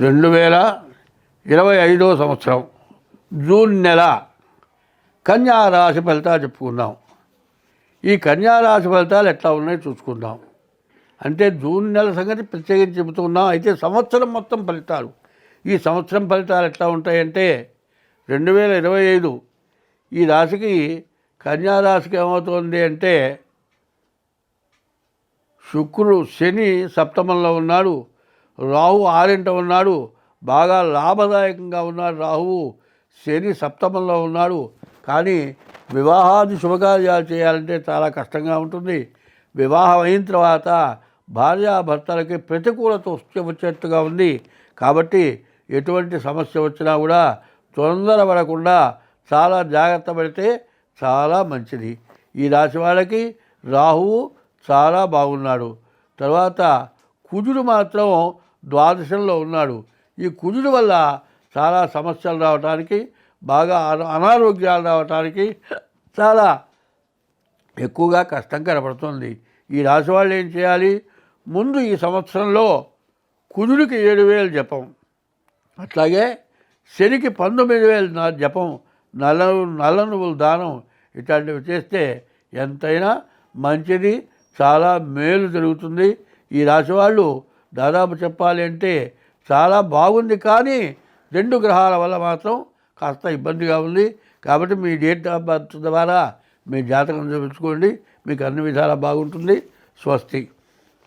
రెండు వేల ఇరవై ఐదో సంవత్సరం జూన్ నెల కన్యా రాశి ఫలితాలు చెప్పుకుందాం. ఈ కన్యారాశి ఫలితాలు ఎట్లా ఉన్నాయో చూసుకుందాం. అంటే జూన్ నెల సంగతి ప్రత్యేకించి చెబుతున్నాం. అయితే సంవత్సరం మొత్తం ఫలితాలు. ఈ సంవత్సరం ఫలితాలు ఎట్లా ఉంటాయంటే రెండు వేల ఇరవై ఐదు ఈ రాశికి కన్యారాశికి ఏమవుతుంది అంటే శుక్రుడు శని సప్తమంలో ఉన్నాడు. రాహు ఆరింట ఉన్నాడు. బాగా లాభదాయకంగా ఉన్నాడు రాహువు. శని సప్తమంలో ఉన్నాడు. కానీ వివాహాది శుభకార్యాలు చేయాలంటే చాలా కష్టంగా ఉంటుంది. వివాహం అయిన తర్వాత భార్యాభర్తలకి ప్రతికూలత వచ్చే వచ్చేట్టుగా ఉంది. కాబట్టి ఎటువంటి సమస్య వచ్చినా కూడా తొందరపడకుండా చాలా జాగ్రత్త పడితే చాలా మంచిది. ఈ రాశి వాళ్ళకి రాహువు చాలా బాగున్నాడు. తర్వాత కుజుడు మాత్రం ద్వాదశంలో ఉన్నాడు. ఈ కుజుడు వల్ల చాలా సమస్యలు రావడానికి బాగా అనారోగ్యాలు రావడానికి చాలా ఎక్కువగా కష్టం కనపడుతుంది. ఈ రాశి వాళ్ళు ఏం చేయాలి? ముందు ఈ సంవత్సరంలో కుజుడికి ఏడు వేలు జపం. అట్లాగే శనికి పంతొమ్మిది వేలు నా జపం నల్ల నల్ల నువ్వుల దానం ఇట్లాంటివి చేస్తే ఎంతైనా మంచిది చాలా మేలు జరుగుతుంది. ఈ రాశి వాళ్ళు దాదాపు చెప్పాలి అంటే చాలా బాగుంది కానీ రెండు గ్రహాల వల్ల మాత్రం కాస్త ఇబ్బందిగా ఉంది. కాబట్టి మీ డేట్ ఆఫ్ బర్త్ ద్వారా మీ జాతకం చూపించుకోండి. మీకు అన్ని విధాలా బాగుంటుంది. స్వస్తి.